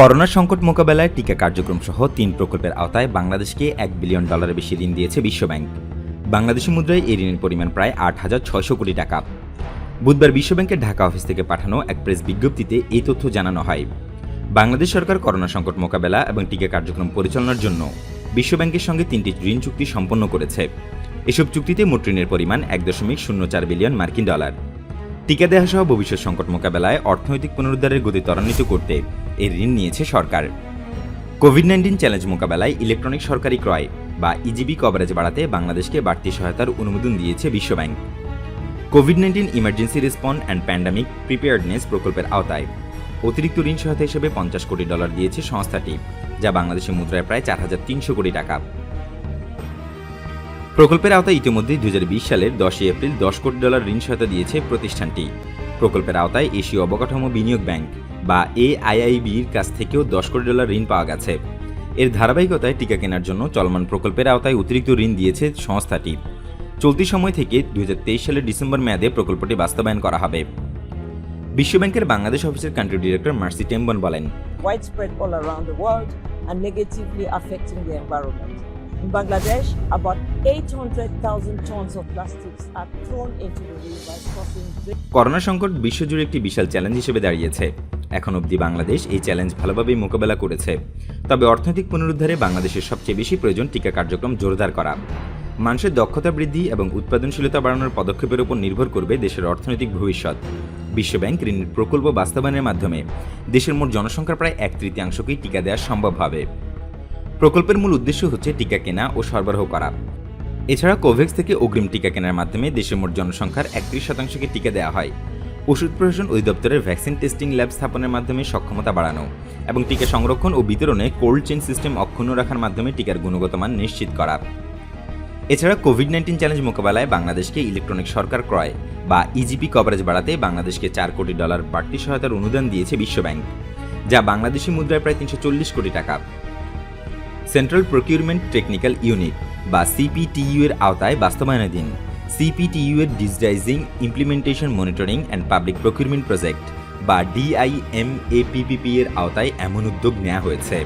Corona সংকট মোকাবেলায় টিকা কার্যক্রম সহ তিন প্রকল্পের আওতায় বাংলাদেশকে এক বিলিয়ন ডলারের বেশি ঋণ দিয়েছে বিশ্বব্যাংক। বাংলাদেশি মুদ্রায় এই ঋণের পরিমাণ প্রায় আট হাজার ছয়শো কোটি টাকা। বুধবার বিশ্বব্যাংকের ঢাকা অফিস থেকে পাঠানো এক প্রেস বিজ্ঞপ্তিতে এই তথ্য জানানো হয়। বাংলাদেশ সরকার করোনা সংকট মোকাবেলা এবং টিকা কার্যক্রম পরিচালনার জন্য বিশ্বব্যাংকের সঙ্গে তিনটি ঋণ চুক্তি সম্পন্ন করেছে। এসব চুক্তিতে মোট ঋণের পরিমাণ এক দশমিক শূন্য চার বিলিয়ন মার্কিন ডলার। টিকা দেওয়া সহ ভবিষ্যৎ সংকট মোকাবেলায় অর্থনৈতিক পুনরুদ্ধারের গতি ত্বরান্বিত করতে এই ঋণ নিয়েছে সরকার। কোভিড নাইন্টিন চ্যালেঞ্জ মোকাবেলায় ইলেকট্রনিক সরকারি ক্রয় বা ইজিবি কভারেজ বাড়াতে বাংলাদেশকে বাড়তি সহায়তার অনুমোদন দিয়েছে বিশ্বব্যাংক। COVID nineteen emergency respond and pandemic preparedness প্রকল্পের আওতায় অতিরিক্ত ঋণ সহায়তা হিসেবে পঞ্চাশ কোটি ডলার দিয়েছে সংস্থাটি, যা বাংলাদেশের মুদ্রায় প্রায় চার হাজার তিনশো কোটি টাকা। প্রকল্পের আওতায় ইতিমধ্যে দুই হাজার বিশ সালের দশই এপ্রিল দশ কোটি ডলার ঋণ সহায়তা দিয়েছে প্রতিষ্ঠানটি। প্রকল্পের আওতায় এশীয় অবকাঠামো বিনিয়োগ ব্যাংক বা এআইআইবির কাছ থেকেও দশ কোটি ডলার ঋণ পাওয়া গেছে। এর ধারাবাহিকতায় টিকা কেনার জন্য চলমান প্রকল্পের আওতায় অতিরিক্ত ঋণ দিয়েছে সংস্থাটি। চলতি সময় থেকে দুই হাজার তেইশ সালের ডিসেম্বর মেয়াদে প্রকল্পটি বাস্তবায়ন করা হবে। বিশ্বব্যাংকের বাংলাদেশ অফিসের কান্ট্রি ডিরেক্টর মার্সি টেম্বন বলেন and negatively affecting the environment. In Bangladesh, about 800,000 tons of plastics are thrown into the rivers, causing great corona সংকট বিশ্বজুড়ে একটি বিশাল চ্যালেঞ্জ হিসেবে দাঁড়িয়েছে। এখন অবধি বাংলাদেশ এই চ্যালেঞ্জ ভালোভাবেই মোকাবেলা করেছে। তবে অর্থনৈতিক পুনরুদ্ধারে বাংলাদেশের সবচেয়ে বেশি প্রয়োজন টিকা কার্যক্রম জোরদার করা। মানুষের দক্ষতা বৃদ্ধি এবং উৎপাদনশীলতা বাড়ানোর পদক্ষেপের উপর নির্ভর করবে দেশের অর্থনৈতিক ভবিষ্যৎ। বিশ্বব্যাংক ঋণের প্রকল্প বাস্তবায়নের মাধ্যমে দেশের মোট জনসংখ্যার প্রায় এক তৃতীয়াংশকেই টিকা দেওয়া সম্ভব হবে। প্রকল্পের মূল উদ্দেশ্য হচ্ছে টিকা কেনা ও সরবরাহ করা। এছাড়া কোভ্যাক্স থেকে অগ্রিম টিকা কেনার মাধ্যমে দেশের মোট জনসংখ্যার একত্রিশ শতাংশকে টিকা দেওয়া হয়। ওষুধ প্রশাসন অধিদপ্তরের ভ্যাকসিন টেস্টিং ল্যাব স্থাপনের মাধ্যমে সক্ষমতা বাড়ানো এবং টিকা সংরক্ষণ ও বিতরণে কোল্ড চেইন সিস্টেম অক্ষুণ্ণ রাখার মাধ্যমে টিকার গুণগত মান নিশ্চিত করা। এছাড়া কোভিড নাইন্টিন চ্যালেঞ্জ মোকাবেলায় বাংলাদেশকে ইলেকট্রনিক সরকার ক্রয় বা ইজিপি কভারেজ বাড়াতে বাংলাদেশকে চার কোটি ডলার বাড়তি সহায়তার অনুদান দিয়েছে বিশ্বব্যাংক, যা বাংলাদেশি মুদ্রায় প্রায় তিনশো চল্লিশ কোটি টাকা। সেন্ট্রাল প্রকিউরমেন্ট টেকনিক্যাল ইউনিট বা সিপিটিইউ এর আওতায় বাস্তবায়নাধীন সিপিটিইউ এর digitising implementation monitoring and public procurement project বা ডিআইএমএপিপিপি এর আওতায় এমন উদ্যোগ নেওয়া হয়েছে।